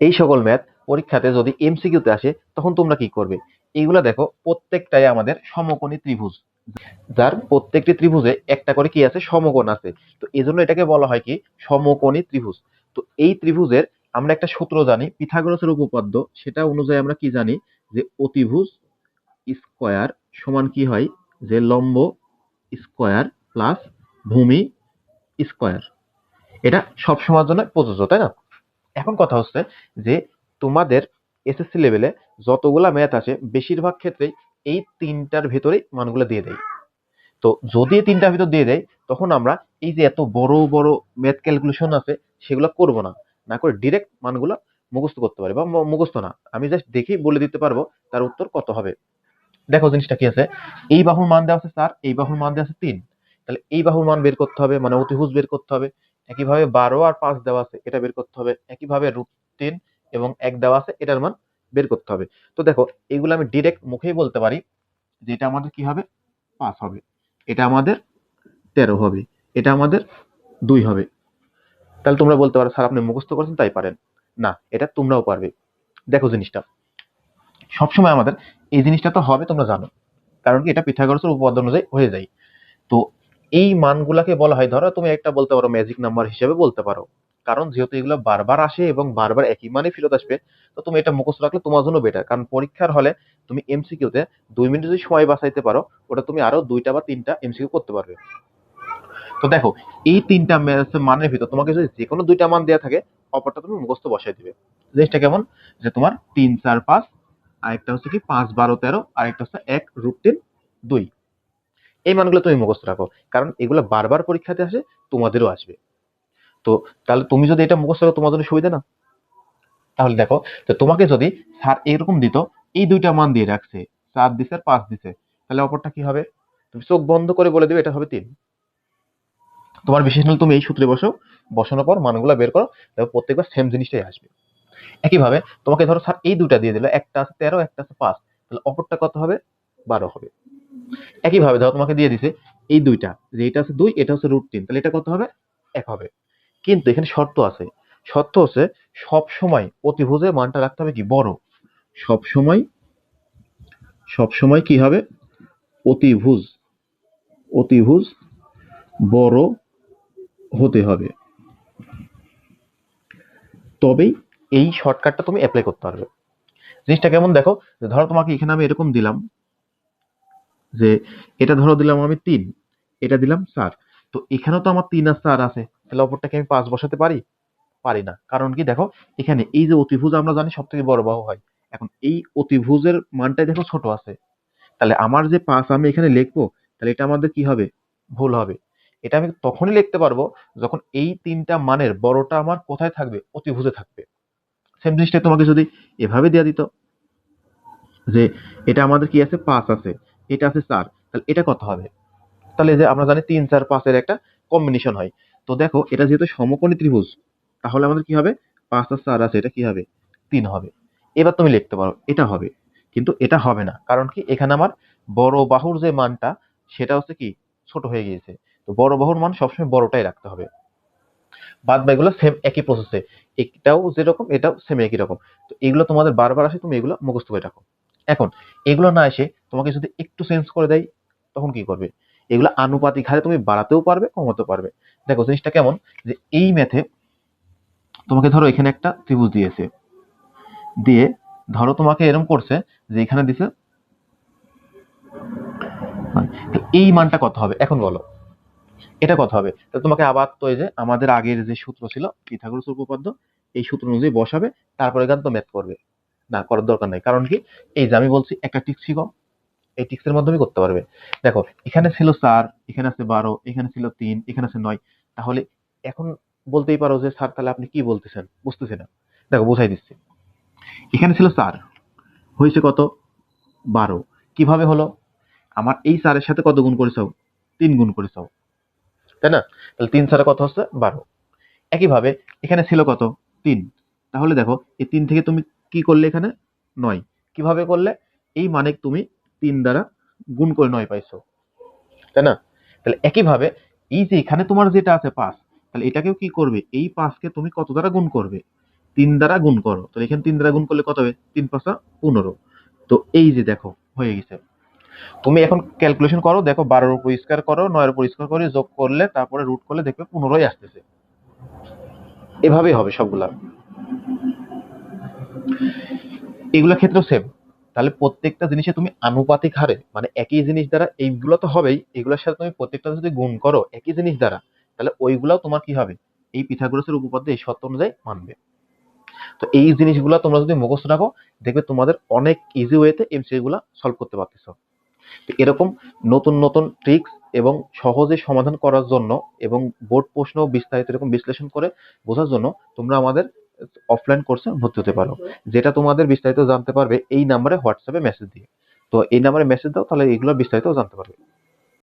এই সকল ম্যাথ পরীক্ষাতে যদি এমসিকিউতে আসে, তখন তোমরা কি করবে? এইগুলা দেখো, প্রত্যেকটাই আমাদের সমকোণী ত্রিভুজ। যার প্রত্যেকটি ত্রিভুজে একটা করে কি আছে? সমকোণ আছে। তো এই জন্য এটাকে বলা হয় কি? সমকোণী ত্রিভুজ। তো এই ত্রিভুজের আমরা একটা সূত্র জানি, পিথাগোরাসের উপপাদ্য। সেটা অনুযায়ী আমরা কি জানি? যে অতিভুজ স্কয়ার সমান কি হয়? যে লম্ব স্কয়ার প্লাস ভূমি স্কয়ার। এটা সব সময়ের জন্য প্রযোজ্য, তাই না? এখন কথা হচ্ছে যে তোমাদের এসএসসি লেভেলে যতগুলা ম্যাথ আছে, বেশিরভাগ ক্ষেত্রেই এই তিনটার ভেতরেই মানগুলো দিয়ে দেয়। তো যদি এই তিনটার ভিতর দিয়ে দেয়, তখন আমরা এই যে এত বড় বড় ম্যাথ ক্যালকুলেশন আছে, সেগুলো করব না। না করে ডিরেক্ট মানগুলো মুখস্থ করতে পারি বা মুখস্থ না। আমি জাস্ট দেখেই বলে দিতে পারব তার উত্তর কত হবে। দেখো জিনিসটা কি আছে? এই বাহুর মান দেওয়া আছে চার, এই বাহুর মান দেওয়া আছে তিন। তাহলে এই বাহুর মান বের করতে হবে মানে অতিভুজ বের করতে হবে। একইভাবে বারো আর পাঁচ দেওয়া আছে, এটা বের করতে হবে। একইভাবে রুট তিন এবং এক দেওয়া আছে, এটার মান বের করতে হবে। তো দেখো, এগুলো আমি ডিরেক্ট মুখেই বলতে পারি যে এটা আমাদের কি হবে? পাঁচ হবে। এটা আমাদের তেরো হবে। এটা আমাদের দুই হবে। তাহলে তোমরা বলতে পারো, স্যার, আপনি মুখস্থ করেছেন, তাই পারেন। না, এটা তোমরাও পারবে। দেখো জিনিসটা। সবসময় আমাদের এই জিনিসটা তো হবে, তোমরা জানো। কারণ কি? এটা পিথাগোরাসের উপপাদ্য অনুযায়ী হয়ে যায়। তো এই মানগুলাকে বলা হয়, ধরো তুমি একটা বলতে পারো ম্যাজিক নাম্বার হিসেবে বলতে পারো। কারণ যেহেতু এগুলো বারবার আসে এবং বারবার একই মানে ফেরত আসবে, তো তুমি এটা মুখস্থ রাখলে তোমার জন্য বেটার কারণ পরীক্ষার হলে তুমি এমসিকিউতে দুই মিনিট যদি সময় বাঁচাইতে পারো, ওটা তুমি আরও দুইটা বা তিনটা এমসিকিউ করতে পারবে। তো দেখো, এই তিনটা মানের ভিতর তোমাকে যদি যে কোনো দুইটা মান দেওয়া থাকে, অপরটা তুমি মুখস্থ বসাই দিবে। জিনিসটা কেমন? যে তোমার তিন, চার, পাঁচ, আরেকটা হচ্ছে কি পাঁচ, বারো, তেরো, আরেকটা হচ্ছে এক রুট তিন দুই। এই মানগুলো তুমি মুখস্থ রাখো। কারণ এগুলো বারবার পরীক্ষাতে আসে, তোমাদেরও আসবে। তো তাহলে তুমি যদি এটা মুখস্থ রাখো জন্য সুবিধা না? তাহলে দেখো, তো তোমাকে যদি স্যার এরকম দিত, এই দুইটা মান দিয়ে রাখছে, চার দিছে আর পাঁচ দিছে, তাহলে অপরটা কি হবে? তুমি চোখ বন্ধ করে বলে দিবে, এটা হবে তিন। তোমার বিশেষ তুমি এই সূত্রে বসো, বসানোর পর মানগুলো বের করো, দেখো প্রত্যেকবার সেম জিনিসটাই আসবে। একইভাবে তোমাকে ধরো স্যার এই দুটা দিয়ে দিল, একটা আছে তেরো, একটা আছে পাঁচ, তাহলে অপরটা কত হবে? বারো হবে। একইভাবে ধরো তোমাকে দিয়ে দিছে এই দুইটা যে এটা আছে দুই, এটা হচ্ছে রুট তিন, তাহলে এটা কত হবে? এক হবে। কিন্তু এখানে শর্ত আছে। শর্ত হচ্ছে সব সময় মানটা রাখতে হবে কি? বড়। সব সময় সব সময় কি হবে? অতিভুজ অতিভুজ বড় হতে হবে। তবেই এই শর্টকাটটা তুমি অ্যাপ্লাই করতে পারবে। জিনিসটা কেমন দেখো? ধরো তোমাকে এখানে আমি এরকম দিলাম। যে এটা ধরো দিলাম আমি তিন, এটা দিলাম চার। তো এখানেও তো আমার তিন আর চার আছে। তাহলে অপরটাকে আমি পাঁচ বসাতে পারি? পারি না। কারণ কি দেখো, এখানে এই যে অতিভুজ আমরা জানি সব থেকে বড় বাহু হয়। এখন এই অতিভুজের মানটাই দেখো ছোট আছে। তাহলে আমার যে পাঁচ আমি এখানে লিখব, তাহলে এটা আমাদের কি হবে? ভুল হবে। এটা আমি তখনই লিখতে পারব যখন এই তিনটা মানের বড়টা আমার কোথায় থাকবে? অতিভুজে থাকবে। সেম জিনিসটা তোমাকে যদি এভাবে দেওয়া দিত। যে এটা আমাদের কি আছে? পাঁচ আছে। এটা আছে চার, তাহলে এটা কত হবে? তাহলে যে আমরা জানি তিন, চার, পাঁচের একটা কম্বিনেশন হয়। তো দেখো, এটা যেহেতু সমকোণী ত্রিভুজ, তাহলে আমাদের কি হবে? পাঁচ আর চার আছে, এটা কি হবে? তিন হবে। এবার তুমি লিখতে পারো, এটা হবে। কিন্তু এটা হবে না, কারণ কি? এখানে আমার বড় বাহুর যে মানটা, সেটা হচ্ছে কি? ছোট হয়ে গিয়েছে। তো বড় বাহুর মান সবসময় বড়টাই রাখতে হবে। বাদ বাকিগুলো সেম একই প্রসেসে এটাও যেরকম, এটাও সেম একই রকম। তো এগুলো তোমাদের বারবার আসে, তুমি এগুলো মুখস্থ করে রাখো। এখন, এগুলো না এসে তোমাকে যদি একটু চেঞ্জ করে দেয়, তখন কি করবে? এগুলো আনুপাতিক হারে তুমি বাড়াতেও পারবে, কমাতেও পারবে। দেখো, জিনিসটা কেমন? যে এই ম্যাথে তোমাকে ধরো এখানে একটা ত্রিভুজ দিয়েছে। দিয়ে ধরো তোমাকে এরকম করছে যে এখানে দিছে তো এই মানটা কত হবে? এখন বলো। এটা কত হবে? তোমাকে আবার তো এই যে আমাদের আগের যে সূত্র ছিল, পিথাগোরাস উপপাদ্য, এই সূত্র অনুযায়ী বসাবে, তারপরে এখান তো ম্যাথ করবে। না, করার দরকার নাই। কারণ কি? এই যে আমি বলছি একটা টিক্স শিখো এই টিক্সের মাধ্যমে করতে পারবে। দেখো, এখানে ছিল চার, এখানে আছে বারো, এখানে ছিল তিন, এখানে আছে নয়। তাহলে এখন বলতেই পারো যে, স্যার, তাহলে আপনি কি বলতেছেন? বুঝতেছি না। দেখো, বোঝাই দিচ্ছি। এখানে ছিল চার, হয়েছে কত? বারো। কীভাবে হলো? আমার এই চারের সাথে কত গুণ করেছাও তিন গুণ করেছাও তাই না? তাহলে তিন চারে কত হচ্ছে? বারো। একইভাবে এখানে ছিল কত? তিন। তাহলে দেখো, এই তিন থেকে তুমি কি করলে এখানে? নয়। কীভাবে করলে? এই মানে তুমি তিন দ্বারা গুণ করে নয় পাইছো। তাই না? তাহলে একইভাবে এই যে এখানে তোমার যেটা আছে পাঁচ, তাহলে এটাকেও কি করবে? এই পাঁচকে তুমি কত দ্বারা গুণ করবে? তিন দ্বারা গুণ করো। তো এখানে তিন দ্বারা গুণ করলে কত হবে? তিন পাঁচা পনেরো। তো এই যে দেখো, হয়ে গেছে। তুমি এখন ক্যালকুলেশন করো, দেখো বারোর পরিষ্কার করো, নয়ের উপর স্কোয়ার করে যোগ করলে, তারপরে রুট করলে দেখবে পনেরোই আসতেছে। এভাবেই হবে সবগুলা। এগুলোর ক্ষেত্রেও সেম তাহলে প্রত্যেকটা জিনিসে তুমি আনুপাতিক হারে মানে একই জিনিস দ্বারা এইগুলো তো হবেই, এগুলোর সাথে তুমি প্রত্যেকটা যদি গুণ করো একই জিনিস দ্বারা, তাহলে ওইগুলাও তোমার কি হবে? এই পিথাগোরাসের উপপাদ্য এই সত্য অনুযায়ী মানবে। তো এই জিনিসগুলো তোমরা যদি মুখস্থ রাখো, দেখবে তোমাদের অনেক ইজি ওয়েতে এমসিকিউ গুলা সলভ করতে পারতেছো। তো এরকম নতুন নতুন ট্রিক্স এবং সহজে সমাধান করার জন্য এবং বোর্ড প্রশ্ন বিস্তারিত এরকম বিশ্লেষণ করে বোঝার জন্য তোমরা আমাদের অফলাইন কোর্সে ভর্তি হতে পারো। যেটা তোমাদের বিস্তারিত জানতে পারবে এই নাম্বারে হোয়াটসঅ্যাপে মেসেজ দিয়ে। তো এই নাম্বারে মেসেজ দাও, তাহলে এগুলো বিস্তারিত জানতে পারবে।